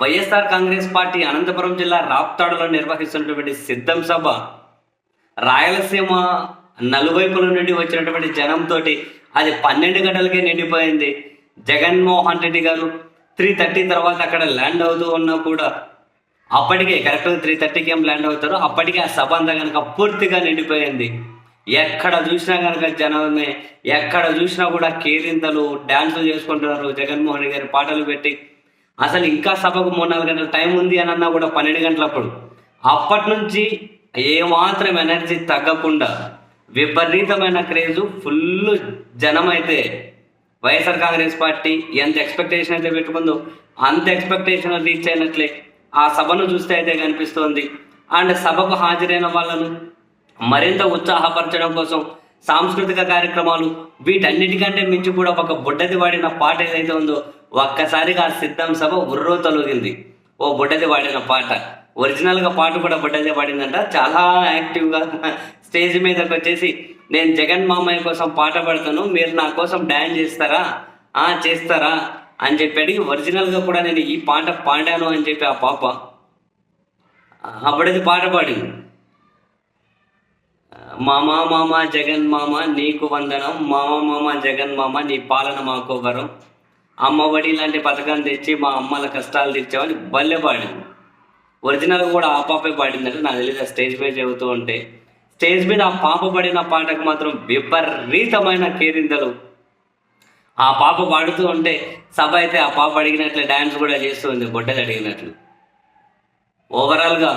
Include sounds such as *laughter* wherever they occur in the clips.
YSR Congress party Anantapuram జిల్లా రాప్తాడులో నిర్వహిస్తున్నటువంటి సిద్ధం సభ రాయలసీమ నలువైపుల నుండి వచ్చినటువంటి జనంతో అది పన్నెండు గంటలకే నిండిపోయింది. జగన్మోహన్ రెడ్డి గారు త్రీ థర్టీ తర్వాత అక్కడ ల్యాండ్ అవుతూ ఉన్నా కూడా అప్పటికే కరెక్ట్గా త్రీ థర్టీకి ఏం ల్యాండ్ అవుతారో. అప్పటికే ఆ సభ అంతా కనుక పూర్తిగా నిండిపోయింది. ఎక్కడ చూసినా కనుక జనమే ఎక్కడ చూసినా కూడా కేరింతలు డ్యాన్సులు చేసుకుంటున్నారు జగన్మోహన్ రెడ్డి గారి పాటలు పెట్టి. అసలు ఇంకా సభకు మూడు నాలుగు గంటల టైం ఉంది అని అన్నా కూడా పన్నెండు గంటలప్పుడు. అప్పటి నుంచి ఏమాత్రం ఎనర్జీ తగ్గకుండా విపరీతమైన క్రేజు ఫుల్ జనం అయితే వైఎస్ఆర్ కాంగ్రెస్ పార్టీ ఎంత ఎక్స్పెక్టేషన్ అయితే పెట్టుకుందో అంత ఎక్స్పెక్టేషన్ రీచ్ అయినట్లే ఆ సభను చూస్తే అయితే కనిపిస్తోంది. అండ్ సభకు హాజరైన వాళ్ళను మరింత ఉత్సాహపరచడం కోసం సాంస్కృతిక కార్యక్రమాలు వీటన్నిటికంటే మించి కూడా ఒక బుడ్డది వాడిన పాట ఏదైతే ఉందో ఒక్కసారిగా ఆ సిద్ధం సభ ఉర్రో తొలగింది. ఓ బుడ్డది పాడిన పాట. ఒరిజినల్గా పాట కూడా బుడ్డదే పాడిందంట. చాలా యాక్టివ్గా *laughs* స్టేజ్ మీదకి వచ్చేసి నేను జగన్ మామయ్య కోసం పాట పాడతాను. మీరు నా కోసం డ్యాన్స్ చేస్తారా? ఆ చేస్తారా? అని చెప్పి అడిగి ఒరిజినల్గా కూడా నేను ఈ పాట పాడాను అని చెప్పి ఆ పాప అప్పుడది పాట పాడింది. మామ మామ జగన్ మామ నీకు వందనం. మామ మామ జగన్ మామ నీ పాలన మాకు వరం. అమ్మఒడి లాంటి పథకం తెచ్చి మా అమ్మల కష్టాలు తెచ్చామని బల్లె పాడింది. ఒరిజినల్ కూడా ఆ పాపే పాడిందంటే నాకు తెలియదు స్టేజ్ మీద చెబుతూ ఉంటే. స్టేజ్ మీద ఆ పాప పడిన పాటకు మాత్రం విపరీతమైన కేరింతలు. ఆ పాప పాడుతూ ఉంటే సభ అయితే ఆ పాప అడిగినట్లే డ్యాన్స్ కూడా చేస్తూ ఉంది గొడ్డలు అడిగినట్లు. ఓవరాల్గా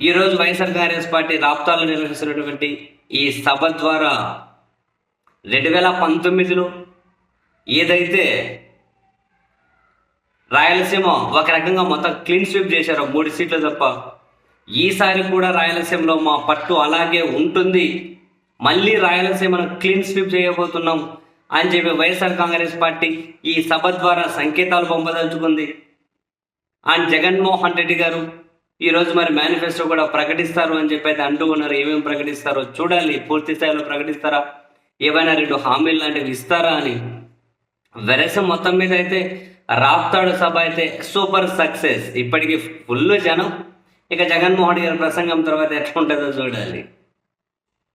ఈరోజు వైఎస్ఆర్ కాంగ్రెస్ పార్టీ రాప్తాలు నిర్వహిస్తున్నటువంటి ఈ సభ ద్వారా రెండు వేల పంతొమ్మిదిలో ఏదైతే రాయలసీమ ఒక రకంగా మొత్తం క్లీన్ స్వీప్ చేశారు మూడు సీట్లు తప్ప ఈసారి కూడా రాయలసీమలో మా పట్టు అలాగే ఉంటుంది. మళ్ళీ రాయలసీమను క్లీన్ స్వీప్ చేయబోతున్నాం అని చెప్పి వైఎస్ఆర్ కాంగ్రెస్ పార్టీ ఈ సభ ద్వారా సంకేతాలు పంపదలుచుకుంది. అండ్ జగన్మోహన్ రెడ్డి గారు ఈరోజు మరి మేనిఫెస్టో కూడా ప్రకటిస్తారు అని చెప్పి అయితే అంటూ ఉన్నారు. ఏమేమి ప్రకటిస్తారో చూడాలి. పూర్తి స్థాయిలో ప్రకటిస్తారా? ఏవైనా రెండు హామీలు లాంటివి ఇస్తారా అని వెరస మొత్తం మీద అయితే రాప్తాడు సభ అయితే సూపర్ సక్సెస్. ఇప్పటికి ఫుల్ జనం. ఇక జగన్మోహన్ గారి ప్రసంగం తర్వాత ఎట్లా ఉంటుందో చూడాలి.